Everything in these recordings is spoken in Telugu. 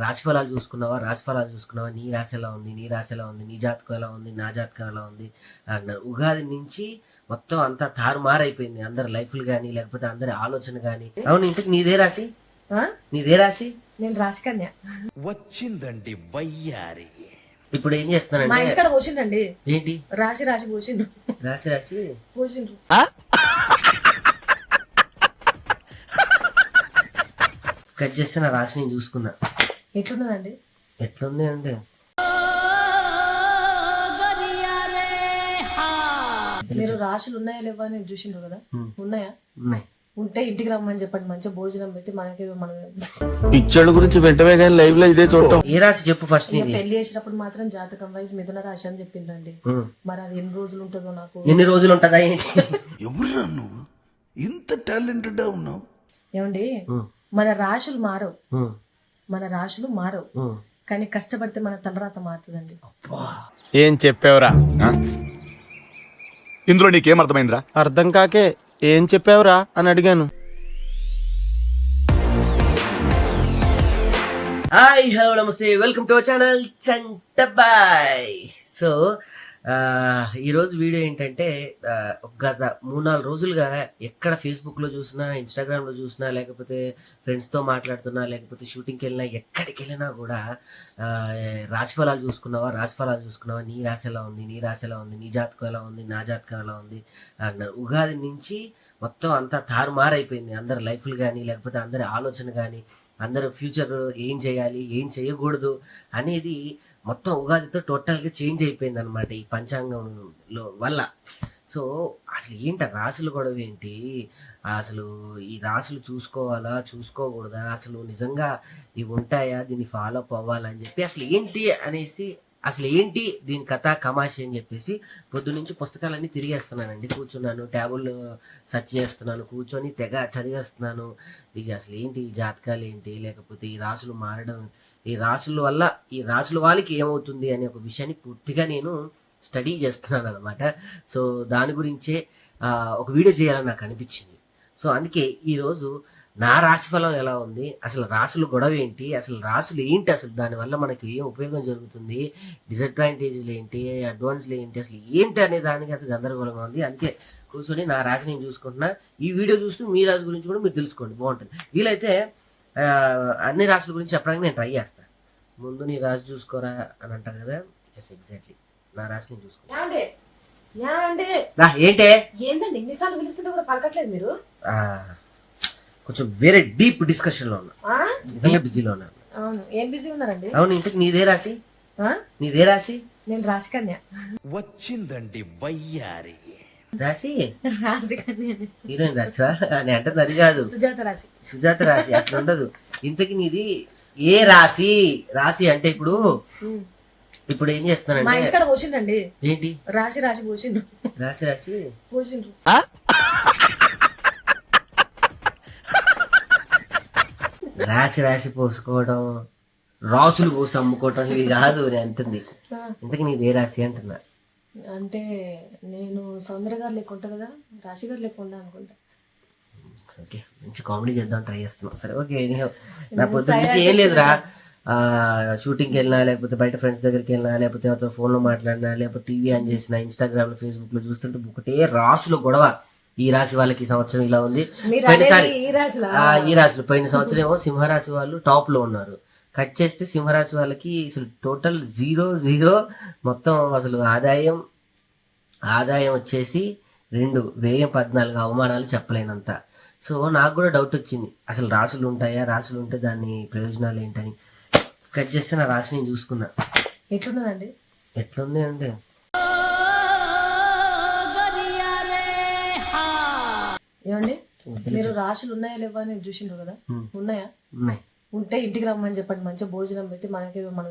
రాశి ఫలాలు చూసుకున్నావా? రాశి ఫలాలు చూసుకున్నావా? నీ రాశి ఎలా ఉంది? నీ రాశి ఎలా ఉంది? నీ జాతకం ఎలా ఉంది? నా జాతకం ఎలా ఉంది? అన్నారు ఉగాది నుంచి మొత్తం అంతా తారుమారైపోయింది. అందరి లైఫ్లు కానీ లేకపోతే అందరి ఆలోచన కానీ అవును ఇంతకు నీదే రాశి? ఆ? నీదే రాశి? నేను రాశికన్య. వచ్చిందండి వయ్యారి. ఇప్పుడు ఏం మా చేస్తున్నానంటే ఇంటికాడ పోసిండండి ఏంటి? రాశి రాశి పోసిండు రాశి రాశి? పోసిండ్రు. కట్ చేస్తే నా రాశి నేను చూసుకున్నా. ఎట్లున్నదండి? ఎట్లుంది అంటే? మీరు రాశులు ఉన్నాయా లేవా అని చూసిండ్రు కదా. ఉన్నాయా? ఉన్నాయి. ఉంటే ఇంటికి రమ్మని చెప్పండి మంచిగా భోజనం పెట్టి మనకి మనం పిచ్చోళ్ళ గురించి వెంటనే కానీ లైవ్లో ఇదే చూడటం. ఏ రాశి చెప్పు ఫస్ట్ నీది. పెళ్ళి చేసినప్పుడు మాత్రం జాతకం వైజ్ మిథున రాశి అని చెప్పిండ్రండి. ఉం. మరి అది ఎన్ని రోజులు ఉంటుందో నాకు. ఎన్ని రోజులు ఉంటుందా ఏంటి? ఎవరురా నువ్వు? ఇంత టాలెంటెడ్ ఉన్నావు. ఏమండి. మన రాశులు మారవు. మన రాశులు మారవు. కానీ కష్టపడితే మన తలరాత మారుతుందండి. ఏం చెప్పావురా? ఇందులో నీకేం అర్థమైందిరా అర్థం కాకే ఏం చెప్పావురా అని అడిగాను. హాయ్ హలో నమస్తే. Welcome to our channel Chantaboy. So ఈరోజు వీడియో ఏంటంటే గత మూడు నాలుగు రోజులుగా ఎక్కడ ఫేస్బుక్లో చూసినా ఇన్స్టాగ్రామ్లో చూసినా లేకపోతే ఫ్రెండ్స్తో మాట్లాడుతున్నా లేకపోతే షూటింగ్కి వెళ్ళినా ఎక్కడికి వెళ్ళినా కూడా రాశిఫలాలు చూసుకున్నావా? రాశిఫలాలు చూసుకున్నావా? నీ రాశి ఎలా ఉంది? నీ రాశి ఎలా ఉంది? నీ జాతకం ఎలా ఉంది? నా జాతకం ఎలా ఉంది? అన్నారు. ఉగాది నుంచి మొత్తం అంతా తారుమారైపోయింది. అందరి లైఫ్లు కానీ లేకపోతే అందరి ఆలోచన కానీ అందరూ ఫ్యూచర్ ఏం చేయాలి? ఏం చేయకూడదు? అనేది మొత్తం ఉగాదితో టోటల్గా చేంజ్ అయిపోయింది అనమాట ఈ పంచాంగంలో వల్ల. సో అసలు ఏంటి ఆ రాసులు గొడవ ఏంటి? అసలు ఈ రాసులు చూసుకోవాలా చూసుకోకూడదా? అసలు నిజంగా ఇవి ఉంటాయా? దీన్ని ఫాలో అప్ అవ్వాలని చెప్పి అసలు ఏంటి అనేసి అసలు ఏంటి దీని కథ కమాషి అని చెప్పేసి పొద్దు నుంచి పుస్తకాలన్నీ తిరిగేస్తున్నానండి. కూర్చున్నాను ట్యాబుల్ సెర్చ్ చేస్తున్నాను కూర్చొని తెగ చదివేస్తున్నాను. ఇది అసలు ఏంటి ఈ జాతకాలు ఏంటి? లేకపోతే ఈ రాసులు మారడం ఈ రాసుల వల్ల ఈ రాసుల వాళ్ళకి ఏమవుతుంది అనే ఒక విషయాన్ని పూర్తిగా నేను స్టడీ చేస్తున్నాను అనమాట సో దాని గురించే ఒక వీడియో చేయాలని నాకు అనిపించింది. సో అందుకే ఈరోజు నా రాశి ఫలం ఎలా ఉంది అసలు రాసులు గొడవ ఏంటి అసలు రాసులు ఏంటి అసలు దానివల్ల మనకి ఏం ఉపయోగం జరుగుతుంది డిసడ్వాంటేజ్లు ఏంటి అడ్వాన్స్లు ఏంటి అసలు ఏంటి అనే దానికి అసలు గందరగోళంగా ఉంది. అందుకే కూర్చొని నా రాశి నేను చూసుకుంటున్నా. ఈ వీడియో చూస్తూ మీ రాశి గురించి కూడా మీరు తెలుసుకోండి. బాగుంటుంది. వీలైతే అన్ని రాశుల గురించి చెప్పడానికి నేను ట్రై చేస్తాను ముందు నీ రాశి చూసుకోరా అని అంటారు కదా? ఎస్ ఎగ్జాక్ట్లీ నా నేను చూసుకో. ఏంటే? ఏందండి ఎన్నిసార్లు పిలుస్తుంటే కూడా పలకట్లేదు మీరు? ఆ, కొంచెం వేరే డీప్ డిస్కషన్లో ఉన్నా. ఆ? నిజంగా బిజీలో ఉన్నాను అవును. ఏం బిజీ ఉన్నారండి? అవును ఇంతకు నీదే రాశి? ఆ? నీదే రాశి? నేను రాశికన్య. వచ్చిందండి వయ్యారి. రాశి? రాశికన్య హీరోయిన్ రాశి అని అంటుంది అది కాదు. సుజాత రాశి. సుజాత రాశి అట్లా ఉండదు. ఇంతకి నీది ఏ రాశి? రాశి అంటే ఇప్పుడు. ఇప్పుడు ఏం మా చేస్తున్నానంటే ఇంటికాడ పోసిండండి ఏంటి? రాశి రాశి పోసిండు రాశి రాశి? పోసిండ్రు. రాశి రాశి పోసుకోవడం రాసులు పోసి అమ్ముకోవడం ఇవి కాదు నేను అంటుంది. ఇంతకి నీది ఏ రాశి అంటున్నా? అంటే నేను సౌందర్య గారు లెక్క ఉంటా కదా రాశి గారు లెక్క అనుకుంటా. ఓకే మంచి కామెడీ చేద్దాం ట్రై చేస్తున్నాం. సరే ఓకే. నా పొద్దు నుంచి ఏం లేదురా. షూటింగ్కి వెళ్ళినా లేకపోతే బయట ఫ్రెండ్స్ దగ్గరికి వెళ్ళినా లేకపోతే ఎవరితో ఫోన్లో మాట్లాడినా లేకపోతే టీవీ ఆన్ చేసిన ఇన్స్టాగ్రామ్ ఫేస్బుక్లో చూస్తుంటే ఒకటే రాసుల గొడవ. ఈ రాశి వాళ్ళకి సంవత్సరం ఇలా ఉంది. పోయినసారి ఈ రాశిలో? పోయిన సంవత్సరం ఏమో సింహరాశి వాళ్ళు టాప్లో ఉన్నారు. కట్ చేస్తే సింహరాశి వాళ్ళకి అసలు టోటల్ జీరో జీరో మొత్తం అసలు ఆదాయం ఆదాయం వచ్చేసి రెండు వ్యయం పద్నాలుగు అవమానాలు చెప్పలేనంత. సో నాకు కూడా డౌట్ వచ్చింది. అసలు రాసులు ఉంటాయా? రాసులు ఉంటే దాని ప్రయోజనాలు ఏంటని. కట్ చేస్తే నా రాశి నేను చూసుకున్నా. ఎట్లున్నదండి ఎట్లుంది అంటే? ఏమండి? మీరు రాశులు ఉన్నాయా లేవా అని చూసిండ్రు కదా. ఉన్నాయా? ఉన్నాయి. ఉంటే ఇంటికి రమ్మని చెప్పండి మంచిగా భోజనం పెట్టి మనకి మనం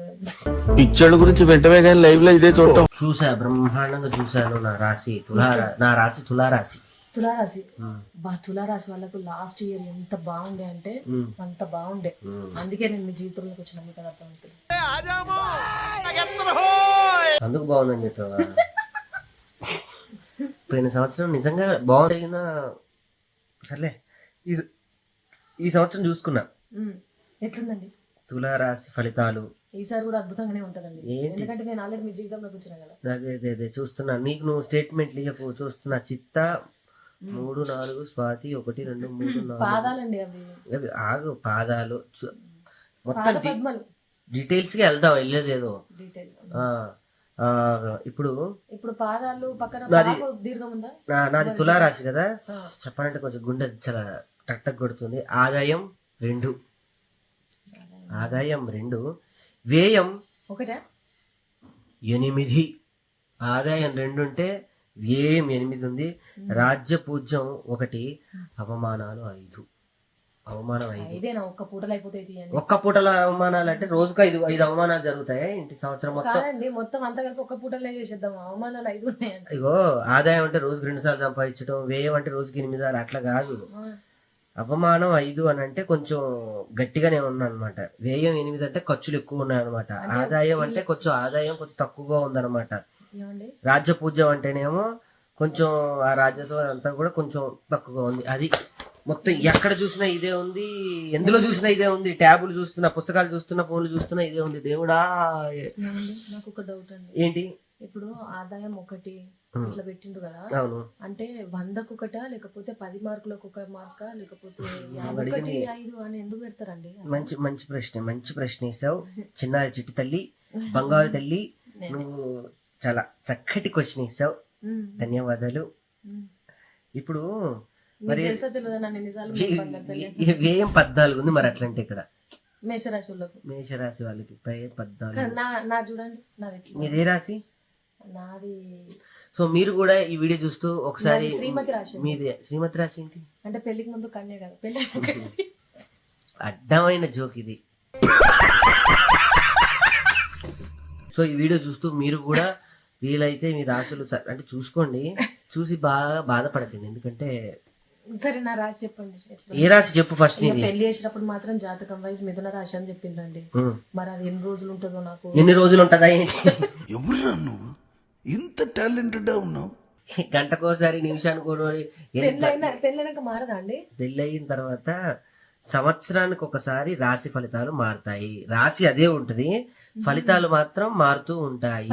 పిచ్చోళ్ళ గురించి వెంటనే కానీ లైవ్లో ఇదే చూడటం చూసా బ్రహ్మాండంగా చూశాను నా రాశి తులారా నా రాశి తులారాశి తులారాశి. బా తులారాశి వాళ్ళకు లాస్ట్ ఇయర్ ఎంత బాగుండే అంటే. అంత బాగుండే. అందుకే నేను మీ జీవితంలోకి వచ్చిన మీకు అర్థం అవుతుంది అందుకు బాగుందని చెప్పావా పోయిన సంవత్సరం నిజంగా బాగుంది సర్లే ఈ ఈ సంవత్సరం చూసుకున్నా. ఎట్లుందండి? తులారాశి ఫలితాలు. ఈసారి కూడా అద్భుతంగానే ఉంటదండి. ఏంటి? ఎందుకంటే నేను ఆల్రెడీ మీ జీవితంలో కూర్చున్నా కదా. అదే అదే అదే చూస్తున్నా. నీకు నువ్వు స్టేట్మెంట్లు చెప్పు చూస్తున్నా. చిత్త మూడు నాలుగు స్వాతి ఒకటి రెండు మూడు నాలుగు. పాదాలండి అవి. అవి ఆగు పాదాలు. చు- మొత్తం డి- పద్మలు. డీటెయిల్స్గా వెళ్దాం వెళ్ళేదేదో డీటెయిల్ ఆ, ఆ, ఇప్పుడు ఇప్పుడు పాదాలు పక్కన నాది- దీర్ఘం ఉందా? నా నాది తులారాశి కదా. చెప్పాలంటే కొంచెం గుండె చాలా టక్ టక్ కొడుతుంది. ఆదాయం రెండు. ఆదాయం రెండు వ్యయం ఒకటే? ఎనిమిది. ఆదాయం రెండు ఉంటే వ్యయం ఎనిమిది ఉంది రాజ్య పూజ్యం ఒకటి అవమానాలు ఐదు. అవమానం ఐదు. ఒక్క పూటలు అయిపోతాయి తీయండి. ఒక్క పూటల అవమానాలు అంటే రోజుకు ఐదు ఐదు అవమానాలు జరుగుతాయి? ఇంటి సంవత్సరం మొత్తం? మొత్తం అంతా కలిపి ఒక్క పూటలే చేసేద్దాం. అవమానాలు ఐదు ఉన్నాయండి. ఇగో ఆదాయం అంటే రోజుకి రెండు సార్లు సంపాదించడం వ్యయం అంటే రోజుకి ఎనిమిది సార్లు. అట్లా కాదు. అవమానం ఐదు అని అంటే కొంచెం గట్టిగానే ఉన్నా అనమాట వ్యయం ఎనిమిది అంటే ఖర్చులు ఎక్కువ ఉన్నాయి అనమాట ఆదాయం అంటే కొంచెం ఆదాయం కొంచెం తక్కువగా ఉందన్నమాట. రాజ్య పూజ్యం అంటేనేమో కొంచెం ఆ రాజ్యసభ అంతా కూడా కొంచెం తక్కువగా ఉంది. అది మొత్తం ఎక్కడ చూసినా ఇదే ఉంది ఎందులో చూసినా ఇదే ఉంది ట్యాబులు చూస్తున్నా పుస్తకాలు చూస్తున్నా ఫోన్లు చూస్తున్నా ఇదే ఉంది. దేవుడా నాకు ఒక డౌట్ అండి. ఏంటి? ఇప్పుడు ఆదాయం ఒకటి ఇట్లా పెట్టిండు కదా. అవును. అంటే వందకు ఒకటా లేకపోతే పది మార్కులకు ఒక మార్కా లేకపోతే ఒకటి ఐదు అని ఎందుకు పెడతారండి? మంచి మంచి ప్రశ్న మంచి ప్రశ్న వేసావు. చిన్నారి చిట్టి తల్లి బంగారు తల్లి నువ్వు చాలా చక్కటి క్వశ్చన్ ఇస్తావు ఉమ్, ధన్యవాదాలు. ఇప్పుడు మరి వ్యయం పద్నాలుగు ఉంది మరి అట్లంటే ఇక్కడ. మేషరాశి వాళ్ళకు మేషరాశి వాళ్ళకి పద్నాలుగు. నా చూడండి నాది? మీదే రాశి? నాది సో మీరు కూడా ఈ వీడియో చూస్తూ ఒకసారి శ్రీమతి రాశి. మీదే శ్రీమతి రాశి ఏంటి? అంటే పెళ్ళికి ముందు కన్య కదా పెళ్ళి అడ్డమైన జోక్ ఇది. సో ఈ వీడియో చూస్తూ మీరు కూడా వీలైతే మీ రాశులు అంటే చూసుకోండి. చూసి బాగా బాధపడకండి. ఎందుకంటే సరే నా రాశి చెప్పండి? ఏ రాశి చెప్పు ఫస్ట్ నీది. పెళ్ళి చేసినప్పుడు మాత్రం జాతకం వైజ్ మిథున రాశి అని చెప్పిండ్రండి. మరి అది ఎన్ని రోజులు ఉంటుందో నాకు. ఎన్ని రోజులు ఉంటుందా ఏంటి? ఎవరురా నువ్వు? ఇంత టాలెంటెడ్ ఉన్నావు? గంటకోసారి నిమిషానికి పెళ్ళైనాక మారదా అండి? పెళ్ళయిన తర్వాత సంవత్సరానికి ఒకసారి రాశి ఫలితాలు మారుతాయి. రాశి అదే ఉంటది. ఫలితాలు మాత్రం మారుతూ ఉంటాయి.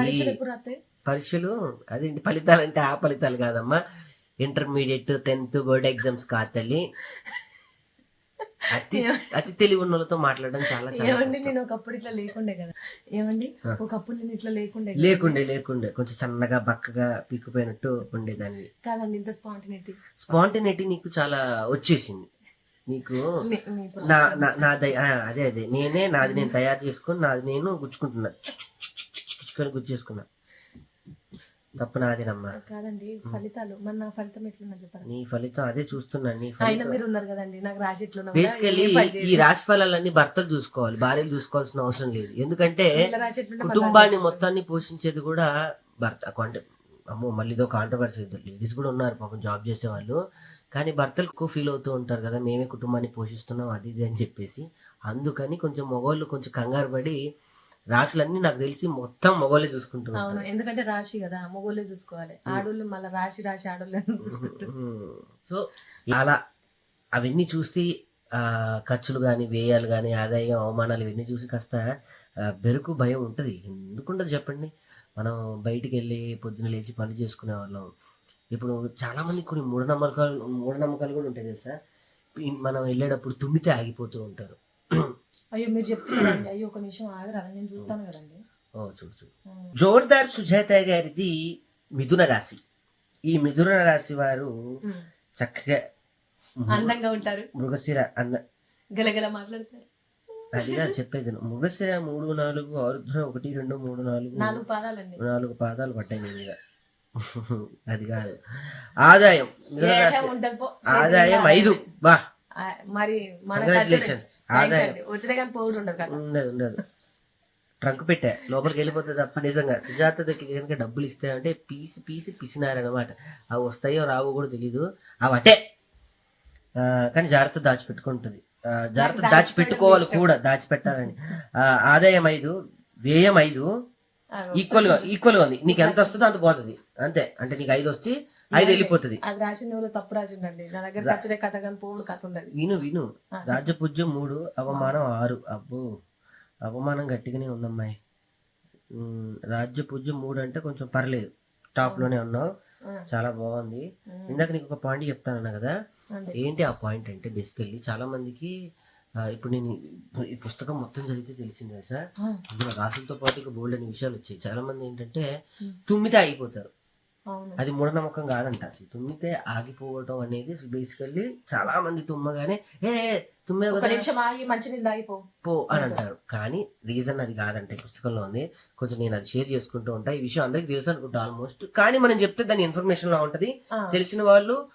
పరీక్షలు అదేంటి ఫలితాలు అంటే ఆ ఫలితాలు కాదమ్మా. ఇంటర్మీడియట్ టెన్త్ బోర్డ్ ఎగ్జామ్స్ కాదు తల్లి. అతి అతి తెలివి ఉన్న వాళ్ళతో మాట్లాడడం చాలా చాలా ఏమండి. నేను ఒకప్పుడు ఇట్లా లేకుండే కదా ఏమండి ఒకప్పుడు నేను ఇట్లా లేకుండే. లేకుండే లేకుండే కొంచెం సన్నగా బక్కగా పీక్కుపోయినట్టు ఉండేదాన్ని కాదండి ఇంత స్పాంటినిటీ స్పాంటినిటీ నీకు చాలా వచ్చేసింది నీకు నా నా అదే అదే నేనే నాది నేను తయారు చేసుకుని నాది నేను గుచ్చుకుంటున్నా గుచ్చేసుకున్నా తప్పు నాదేనమ్మా కాదండి ఫలితాలు. మరి నా ఫలితం ఎట్లున్నా చెప్పారా? నీ ఫలితం అదే చూస్తున్నా నీ ఫలితం. మీరు ఉన్నారు కదండి నాకు రాసి ఎట్లున్నా బేసికలీ ఈ రాశి ఫలాలన్నీ భర్తలు చూసుకోవాలి భార్యలు చూసుకోవాల్సిన అవసరం లేదు. ఎందుకంటే కుటుంబాన్ని మొత్తాన్ని పోషించేది కూడా భర్త అంటే అమ్మో మళ్ళీ ఇదో కాంట్రవర్సీ లేడీస్ కూడా ఉన్నారు పాపం జాబ్ చేసే వాళ్ళు కానీ భర్తలు ఎక్కువ ఫీల్ అవుతూ ఉంటారు కదా మేమే కుటుంబాన్ని పోషిస్తున్నాం అది ఇది అని చెప్పేసి. అందుకని కొంచెం మగవాళ్ళు కొంచెం కంగారు పడి రాశులన్నీ నాకు తెలిసి మొత్తం మగవాళ్ళే చూసుకుంటున్నారు. అవును ఎందుకంటే రాశి కదా మొగోళ్ళే చూసుకోవాలి. ఆడోళ్ళు మళ్ళీ రాశి రాశి ఆడోళ్ళు చూసుకుంటారు. సో అలా అవన్నీ చూసి ఖర్చులు కానీ వ్యయాలు కానీ ఆదాయం అవమానాలు ఇవన్నీ చూసి కాస్త బెరుకు భయం ఉంటుంది. ఎందుకుంటుంది చెప్పండి? మనం బయటికి వెళ్ళి పొద్దున లేచి పని చేసుకునే వాళ్ళం. ఇప్పుడు చాలా మంది కొన్ని మూఢనమ్మకాలు మూఢనమ్మకాలు కూడా ఉంటాయి తెలుసా? మనం వెళ్ళేటప్పుడు తుమ్మితే ఆగిపోతూ ఉంటారు. అయ్యో మీరు చెప్తున్నారండి. అయ్యో ఒక నిమిషం ఆగరా నేను చూస్తాను కదండి. ఓ చూడు చూడు. జోర్దార్ సుజాత గారిది మిథున రాశి. ఈ మిథున రాశి వారు. చక్కగా అందంగా ఉంటారు. మృగశిర అన్న గలగల మాట్లాడతారు. అదిగా చెప్పేది మృగశిర మూడు నాలుగు ఆరుద్ర ఒకటి రెండు మూడు నాలుగు నాలుగు పాదాలండి. నాలుగు పాదాలు పట్టాయి మీద. అది కాదు. ఆదాయం. ఆదాయం ఐదు. బా. మరి. వచ్చిన కానీ పోవుడు ఉండదు కదా. ఉండదు ఉండదు. ట్రంక్ పెట్టా. లోపలికి వెళ్ళిపోతుంది తప్ప నిజంగా సుజాత దగ్గర కనుక డబ్బులు ఇస్తే అంటే పీసి పీసి పిసినారనమాట అవి వస్తాయో రావో కూడా తెలీదు. అవి అటే. కానీ జాగ్రత్త దాచిపెట్టుకుంటుంది. జాగ్రత్త దాచిపెట్టుకోవాలి కూడా దాచిపెట్టాలని. ఆదాయం ఐదు వ్యయం ఐదు ఈక్వల్గా ఈక్వల్గా ఉంది. నీకు ఎంత వస్తుందో అంత పోతుంది. అంతే. అంటే నీకు ఐదు వచ్చి ఐదు వెళ్ళిపోతుంది. అది రాసింది ఎవరో? తప్పు రాసిండండి నా దగ్గర ఖర్చుడే కథ కానీ కథ ఉండదు. విను విను. రాజ్యపూజ్యం మూడు అవమానం ఆరు. అబ్బో. అవమానం గట్టిగానే ఉందమ్మాయి. ఉమ్, రాజ్య పూజ్యం మూడు అంటే కొంచెం పర్లేదు. టాప్లోనే ఉన్నావు. చాలా బాగుంది. ఇందాక నీకు ఒక పాయింట్ చెప్తానన్నా కదా. ఏంటి ఆ పాయింట్ అంటే? బేసికల్లీ చాలా మందికి ఇప్పుడు నేను ఈ- పుస్తకం మొత్తం చదివితే తెలిసింది తెలుసా? ఆ, అందులో రాసులతో పాటు ఇంకా బోల్డ్ అనే విషయాలు వచ్చాయి. చాలా మంది ఏంటంటే. తుమ్మితే ఆగిపోతారు. అది మూఢనమ్మకం కాదంట అసలు. తుమ్మితే ఆగిపోవటం అనేది బేసికల్లీ చాలా మంది తుమ్మగానే ఏ తుమ్మే పో అని అంటారు. కానీ రీజన్ అది కాదంట ఈ పుస్తకంలో ఉంది. కొంచెం నేను అది షేర్ చేసుకుంటూ ఉంటా. ఈ విషయం అందరికి తెలుసు అనుకుంటా ఆల్మోస్ట్ కానీ మనం చెప్తే దాని ఇన్ఫర్మేషన్లో ఉంటది. తెలిసిన వాళ్ళు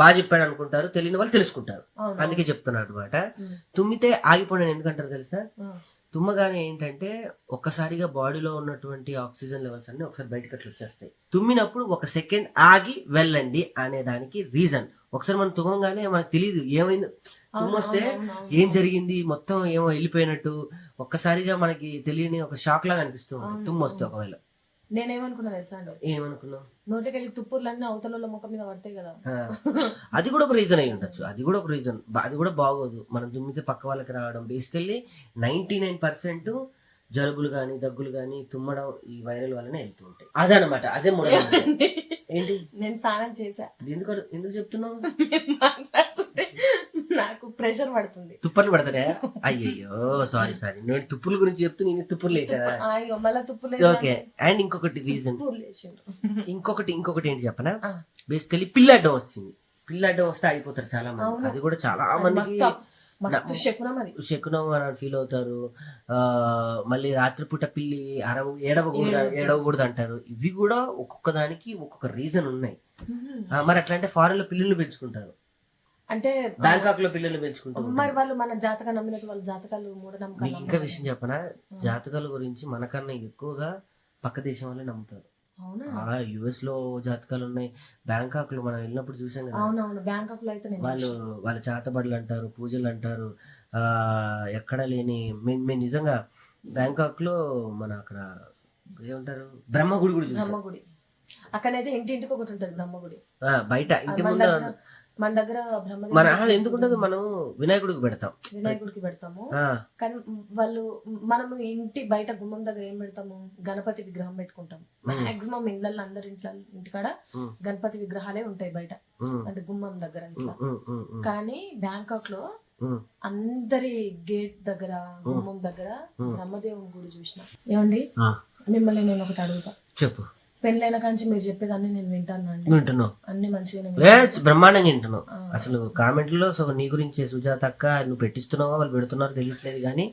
బాగా చెప్పాడు అనుకుంటారు తెలియని వాళ్ళు తెలుసుకుంటారు. అందుకే చెప్తున్నాడు అనమాట తుమ్మితే ఆగిపోయిన ఎందుకంటారు తెలుసా? తుమ్మగానే ఏంటంటే ఒక్కసారిగా బాడీలో ఉన్నటువంటి ఆక్సిజన్ లెవెల్స్ అన్ని ఒకసారి బయటకు అట్లా వచ్చేస్తాయి. తుమ్మినప్పుడు ఒక సెకండ్ ఆగి వెళ్ళండి అనే దానికి రీజన్. ఒకసారి మనం తుమ్మంగానే మనకు తెలియదు ఏమైంది. తుమ్మొస్తే ఏం జరిగింది? మొత్తం ఏమో వెళ్ళిపోయినట్టు. ఒక్కసారిగా మనకి తెలియని ఒక షాక్ లాగా అనిపిస్తూ ఉంటుంది అవును, తుమ్ము వస్తే ఒకవేళ. నేనేమనుకున్నా తెలుసా అండి? ఏమనుకున్నావు? నోటికి వెళ్ళి తుప్పుర్లన్నీ అవతల ముఖం మీద పడతాయి కదా. అది కూడా ఒక రీజన్ అయి ఉండొచ్చు. అది కూడా ఒక రీజన్ అది కూడా బాగోదు. మనం తుమ్మితే పక్క వాళ్ళకి రావడం. బేసికల్లీ నైన్టీ నైన్ పర్సెంట్ జలుబులు కానీ దగ్గులు కానీ తుమ్మడం ఈ వైరల్ వల్లనే వెళ్తూ ఉంటాయి. అదనమాట. అదే మూడో ఏంటి? నేను స్నానం చేసా ఎందుకు ఎందుకు చెప్తున్నావు? నాకు ప్రెషర్ పడుతుంది. తుప్పర్లు పడతానే అయ్యయ్యో సారీ సారీ. నేను తుప్పుల గురించి చెప్తూ నేను తుప్పులు లేసానా అయ్యో మళ్ళీ తుప్పులు ఓకే అండ్ ఇంకొకటి రీజన్ ఇంకొకటి ఇంకొకటి ఏంటి చెప్పనా. బేసికలీ పిల్లడ్డం వచ్చింది. పిల్లడ్డం వస్తే అయిపోతారు చాలా మంది. అది కూడా చాలా మస్తు శకునం అని ఫీల్ అవుతారు. ఆ మళ్ళీ రాత్రిపూట పిల్లి అరవ ఏడవకూడదు. ఏడవకూడదు అంటారు. ఇవి కూడా ఒక్కొక్క దానికి ఒక్కొక్క రీజన్ ఉన్నాయి. మరి అట్లా అంటే ఫారెన్లో పిల్లల్ని పెంచుకుంటారు. అంటే బ్యాంకాక్లో పిల్లల్ని పెంచుకుంటారు మరి వాళ్ళు మన జాతకాన్ని నమ్మినట్టు వాళ్ళ జాతకాలు మీకు మూఢనమ్మకాలు ఇంకా. విషయం చెప్పనా? జాతకాల గురించి మనకన్నా ఎక్కువగా పక్క దేశం వాళ్ళే నమ్ముతారు. యుఎస్లో జాతకాలు ఉన్నాయి. బ్యాంకాక్లో మనం వెళ్ళినప్పుడు చూసాం కదా. అవునవును. బ్యాంకాక్లో అయితే వాళ్ళు వాళ్ళ చేతబడులు అంటారు పూజలు అంటారు. ఆ ఎక్కడ లేని మేము నిజంగా బ్యాంకాక్లో మన అక్కడ ఏమంటారు? బ్రహ్మగుడి కూడా బ్రహ్మగుడి. అక్కడైతే ఇంటింటికి ఒకటి ఉంటుంది బ్రహ్మగుడి. బయట ఇంటి ముందు మన దగ్గర బ్రహ్మ మన ఎందుకు మనం వినాయకుడికి పెడతాం. వినాయకుడికి పెడతాము. కానీ వాళ్ళు మనము ఇంటి బయట గుమ్మం దగ్గర ఏం పెడతాము? గణపతి విగ్రహం పెట్టుకుంటాం. మాక్సిమం ఇండ్లలో అందరి ఇంట్లో ఇంటికాడ. గణపతి విగ్రహాలే ఉంటాయి బయట. అంటే గుమ్మం దగ్గర ఇట్లా. కానీ బ్యాంకాక్లో. అందరి గేట్ దగ్గర గుమ్మం దగ్గర. బ్రహ్మదేవుని గుడి చూసిన. ఏమండి? మిమ్మల్ని నేను ఒకటి అడుగుతా. చెప్పు. పెళ్ళైన కాంచి మీరు చెప్పేదాన్ని నేను వింటాను అండి. వింటున్నావు? అన్ని మంచిగానే వింటాను. బ్రహ్మాండంగా వింటున్నావు. అసలు కామెంట్లో సగం నీ గురించే సుజాతక్క నువ్వు పెట్టిస్తున్నావా? వాళ్ళు పెడుతున్నారో తెలియట్లేదు కానీ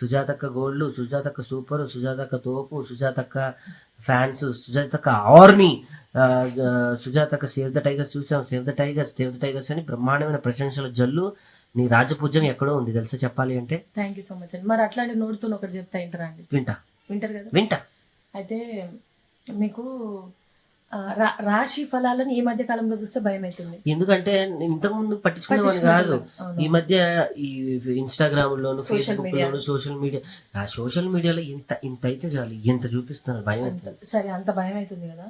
సుజాతక్క గోల్డ్ సుజాతక్క సూపర్ సుజాతక్క తోపు సుజాతక్క ఫ్యాన్స్ సుజాతక్క ఆర్మీ సుజాతక్క సేవ్ ద టైగర్స్ చూసాం. Save the tigers save the tigers అని బ్రహ్మాండమైన ప్రశంసల జల్లు నీ రాజపూజ్యం ఎక్కడో ఉంది. తెలుసా చెప్పాలి అంటే? థ్యాంక్ యూ సో మచ్ అండి. మరి అట్లాంటి నోడుతున్న ఒకటి చెప్తా వింటారా అండి? వింటా. వింటారు కదా? వింటా. అయితే మీకు రాశి ఫలాలను ఈ మధ్య కాలంలో చూస్తే భయం అవుతుంది ఎందుకంటే నేను ఇంతకు ముందు పట్టించుకునేవాడిని కాదు. ఈ మధ్య ఈ ఇన్స్టాగ్రామ్ లోను ఫేస్బుక్. లోను సోషల్ మీడియా ఆ సోషల్ మీడియాలో ఇంత ఇంత అయితే చాలు. ఎంత చూపిస్తున్నారు? భయం అవుతుంది. సరే అంత భయం అవుతుంది కదా.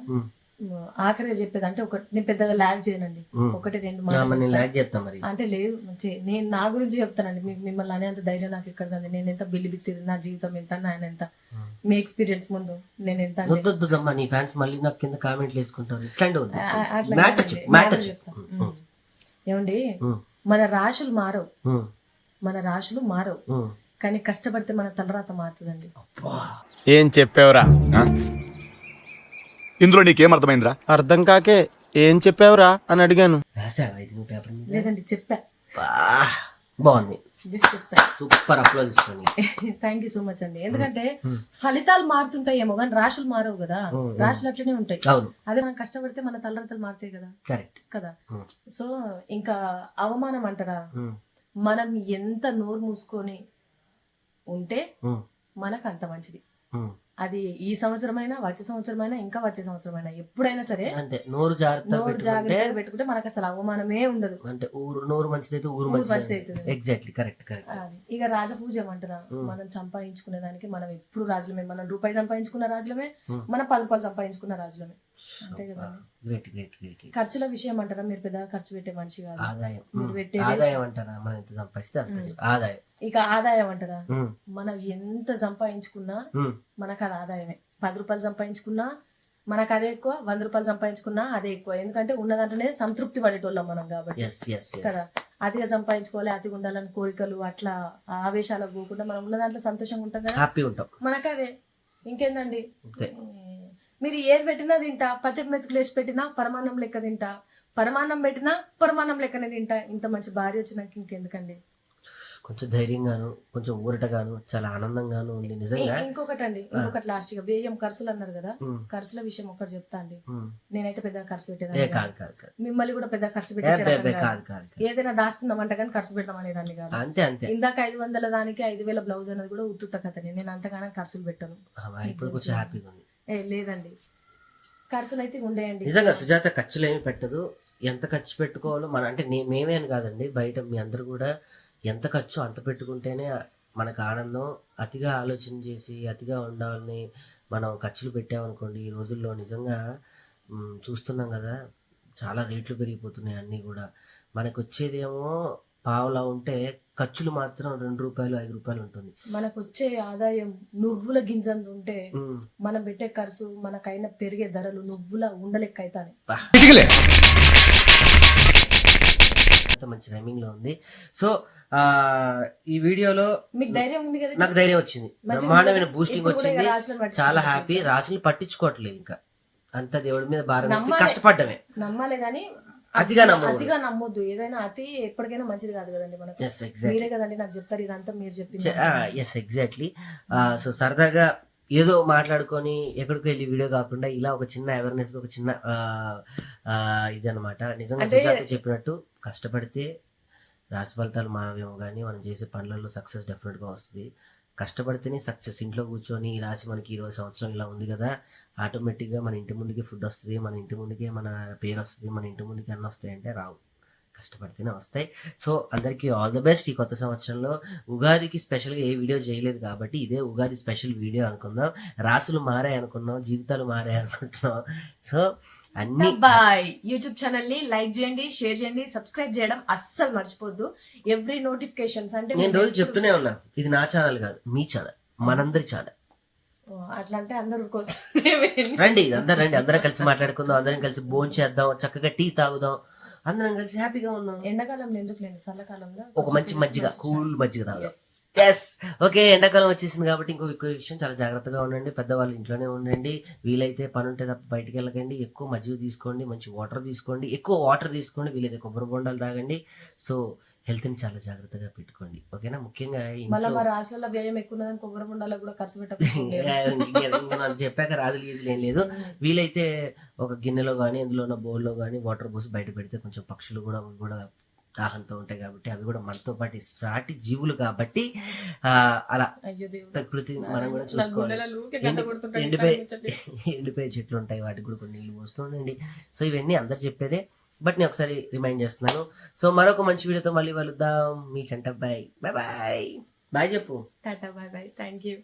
ఆఖరిగా చెప్పేది అంటే ఒక నేను పెద్దగా ల్యాగ్ చేయనండి. ఒకటి రెండు మరి అంటే లేదు నేను నా గురించి చెప్తానండి. మీకు మిమ్మల్ని అనేంత ధైర్యం నాకు ఇక్కడ ఉంది? నేను ఎంత బిల్లి బిత్తిరి నా జీవితం ఎంత ఆయన ఎంత? మీ ఎక్స్పీరియన్స్ ముందు నేను ఎంత వద్దమ్మా నీ ఫ్యాన్స్ మళ్ళీ నాకు కింద కామెంట్లు వేసుకుంటారు. ఏమండి. మన రాశులు మారవు. మన రాశులు మారవు. కానీ కష్టపడితే మన తలరాత మారుతుందండి. ఏం చెప్పావురా? ఇందులో నీకేం అర్థమైందిరా అర్థం కాకే ఏం చెప్పావురా అని అడిగాను. రాసావా ఇది నువ్వు పేపర్ మీద? లేదండి చెప్పా. బా, బాగుంది. జస్ట్ చెప్పా. Super upload thank you so much అండి. ఎందుకంటే ఫలితాలు మారుతుంటాయేమో కానీ రాశులు మారవు కదా. రాశులు అట్లనే ఉంటాయి. అవును. అదే మనం కష్టపడితే మన తలరాతలు మారుతాయి కదా. కరెక్ట్ కదా. సో ఇంకా అవమానం అంటారా? మనం ఎంత నోరు మూసుకొని ఉంటే మనకు అంత మంచిది. అది ఈ సంవత్సరమైనా వచ్చే సంవత్సరమైనా ఇంకా వచ్చే సంవత్సరమైనా ఎప్పుడైనా సరే అంతే. నోరు జాగ్రత్త నోరు జాగ్రత్తగా పెట్టుకుంటే మనకు అసలు అవమానమే ఉండదు. అంటే ఊరు నోరు మంచిదైతే ఊరు ఊరు మంచిది. మంచిది. ఎగ్జాక్ట్లీ కరెక్ట్ కరెక్ట్ ఇక రాజపూజ ఏమంటారా మనం సంపాదించుకునే దానికి మనం ఎప్పుడు రాజులమే మనం రూపాయి సంపాదించుకున్న రాజులమే. మనం పది రూపాయలు సంపాదించుకున్న రాజులమే. అంతే కదండి. గ్రేట్ గ్రేట్ గ్రేట్ ఖర్చుల విషయం అంటారా? మీరు పెద్దగా ఖర్చు పెట్టే మనిషి కాదు. ఆదాయం. మీరు. పెట్టేది- ఆదాయం అంటారా? మనం ఎంత సంపాదిస్తే అంత. ఆదాయం. ఇక ఆదాయం అంటారా? మనం ఎంత సంపాదించుకున్నా మనకు అది ఆదాయమే. పది రూపాయలు సంపాదించుకున్నా మనకు అదే ఎక్కువ వంద రూపాయలు సంపాదించుకున్నా అదే ఎక్కువ. ఎందుకంటే ఉన్న దాంట్లోనే సంతృప్తి పడేటోళ్ళం మనం కాబట్టి. కదా? అతిగా సంపాదించుకోవాలి అతిగా ఉండాలని కోరికలు అట్లా ఆవేశాలకు పోకుండా మనం ఉన్న దాంట్లో సంతోషంగా ఉంటాం కదా? హ్యాపీ ఉంటాం. మనకు అదే ఇంకేందండి మీరు ఏది పెట్టినా తింటా పచ్చడి మెతుకులు వేసి పెట్టినా పరమాన్నం లెక్క తింటా. పరమాన్నం పెట్టినా పరమాన్నం లెక్కనే తింటా. ఇంత మంచి భార్య వచ్చినాక ఇంకెందుకండి? కొంచెం ధైర్యంగాను కొంచెం ఊరటగాను చాలా ఆనందంగాను ఉంది. నిజంగా ఇంకొకటి అండి ఇంకొకటి లాస్ట్గా వ్యయం ఖర్చులు అన్నారు కదా ఖర్చుల విషయం ఒకటి చెప్తా అండి. నేనైతే పెద్ద ఖర్చు పెట్టేదాన్ని కాదు. మిమ్మల్ని కూడా పెద్ద ఖర్చు ఏ, పెట్టే బే, రకం బే, కాదు. కాదు కాదు కాదు. ఏదైనా దాచుకుందామంట కానీ ఖర్చు పెడదాం అనేదాన్ని కాదు. అంతే అంతే. ఇందాక ఐదు వందల దానికి ఐదు వేల బ్లౌజ్ అనేది కూడా ఉత్తుత కథనే నేను అంతగానో ఖర్చులు పెట్టను. ఇప్పుడు కొంచెం హ్యాపీగా ఉంది. లేదండి. ఖర్చులు అయితే ఉండేయండి. నిజంగా సుజాత ఖర్చులు ఏమి పెట్టదు. ఎంత ఖర్చు పెట్టుకోవాలో మన అంటే నే- మేమే అని కాదండి. బయట మీ అందరు కూడా ఎంత ఖర్చు అంత పెట్టుకుంటేనే మనకు ఆనందం. అతిగా ఆలోచన చేసి అతిగా ఉండాలని మనం ఖర్చులు పెట్టామనుకోండి ఈ రోజుల్లో నిజంగా చూస్తున్నాం కదా చాలా రేట్లు పెరిగిపోతున్నాయి అన్నీ కూడా. మనకు వచ్చేదేమో పావులా ఉంటే ఖర్చులు మాత్రం రెండు రూపాయలు ఐదు రూపాయలు ఉంటుంది. మనకు వచ్చే ఆదాయం నువ్వుల గింజంత ఉంటే మనం పెట్టే ఖర్చు మనకైనా పెరిగే ధరలు నువ్వుల ఉండలెక్క అవుతాయి మంచి రైమింగ్లో ఉంది. సో ఆ ఈ వీడియోలో మీకు ధైర్యం ఉంది కదా? నాకు ధైర్యం వచ్చింది. బ్రహ్మాండమైన. బూస్టింగ్ వచ్చింది. చాలా హ్యాపీ రాశులు పట్టించుకోవట్లేదు ఇంకా. అంత దేవుడి మీద భారం. కష్టపడ్డమే. నమ్మాలి కానీ అతిగా నమ్మకూడదు. అతిగా నమ్మొద్దు. ఏదైనా అతి ఎప్పటికైనా మంచిది కాదు కదండి మనకు. మీరే కదండి నాకు చెప్తారు ఇదంతా మీరు చెప్పింది. ఎస్ ఎగ్జాక్ట్లీ సో సరదాగా ఏదో మాట్లాడుకొని ఎక్కడికి వెళ్ళి వీడియో కాకుండా ఇలా ఒక చిన్న అవేర్నెస్ ఒక చిన్న ఆ, ఆ, ఇదన్నమాట. నిజంగా అంటే- సుజాత చెప్పినట్టు కష్టపడితే రాశి ఫలితాలు మానవేమో కానీ మనం చేసే పనులలో సక్సెస్ డెఫినెట్గా వస్తుంది. కష్టపడితేనే సక్సెస్. ఇంట్లో కూర్చొని ఈ రాశి మనకి ఇరవై సంవత్సరం ఇలా ఉంది కదా ఆటోమేటిక్గా మన ఇంటి ముందుకే ఫుడ్ వస్తుంది మన ఇంటి ముందుకే మన పేరు వస్తుంది మన ఇంటి ముందుకే అన్న వస్తాయంటే రావు. కష్టపడితేనే వస్తాయి. సో అందరికీ ఆల్ ద బెస్ట్ ఈ కొత్త సంవత్సరంలో. ఉగాదికి స్పెషల్గా ఏ వీడియో చేయలేదు కాబట్టి ఇదే ఉగాది స్పెషల్ వీడియో అనుకుందాం. రాసులు మారాయి అనుకున్నాం జీవితాలు మారాయి అనుకుంటున్నాం. సో అన్ని బాయ్ యూట్యూబ్ ఛానల్ని లైక్ చేయండి షేర్ చేయండి సబ్స్క్రైబ్ చేయడం అస్సలు మర్చిపోద్దు. ఎవ్రీ నోటిఫికేషన్స్ అంటే నేను రోజు చెప్తూనే ఉన్నాను ఇది నా ఛానల్ కాదు మీ ఛానల్ మనందరి ఛానల్. అట్లా అంటే అందరి కోసం రండి అందరం రండి అందరం కలిసి మాట్లాడుకుందాం అందరం కలిసి భోజనం చేద్దాం చక్కగా టీ తాగుదాం అందరం కలిసి హ్యాపీగా ఉందాం. ఎండాకాలంలో ఎందుకు లేదు చల్లకాలంలో ఒక మంచి మజ్జిగ కూల్ మజ్జిగ తాగుదాం. ఎస్ ఓకే ఎండాకాలం వచ్చేసింది కాబట్టి ఇంకో ఇంకో విషయం చాలా జాగ్రత్తగా ఉండండి. పెద్దవాళ్ళు ఇంట్లోనే ఉండండి. వీలైతే పని ఉంటే తప్ప బయటికి వెళ్ళకండి. ఎక్కువ మజ్జిగ తీసుకోండి మంచి వాటర్ తీసుకోండి. ఎక్కువ వాటర్ తీసుకోండి వీలైతే కొబ్బరి బొండాలు తాగండి. సో హెల్త్ని చాలా జాగ్రత్తగా పెట్టుకోండి. ఓకేనా? ముఖ్యంగా మళ్ళీ ఇంట్లో మా రాశుల వ్యయం ఎక్కువ ఉన్నదని కొబ్బరి బొండాలకు కూడా ఖర్చు పెట్టకుండా చెప్పాక రాజులు గీజులు ఏం లేదు. వీలైతే ఒక గిన్నెలో కానీ అందులో ఉన్న బౌల్లో కానీ వాటర్ పోసి బయట పెడితే కొంచెం పక్షులు కూడా కూడా దాహంతో ఉంటాయి కాబట్టి అవి కూడా మనతో పాటు సాటి జీవులు కాబట్టి అలా ప్రకృతి మనం కూడా చూసుకోవాలి. ఎండిపోయి. ఎండిపోయే చెట్లు ఉంటాయి వాటికి కూడా కొన్ని నీళ్ళు పోస్తుండండి సో ఇవన్నీ అందరు చెప్పేదే. బట్ నేను ఒకసారి రిమైండ్ చేస్తున్నాను. సో మరొక మంచి వీడియోతో మళ్ళీ కలుద్దాం. మీ Chanta boy bye. Bye bye చెప్పు. Tata bye bye. Thank you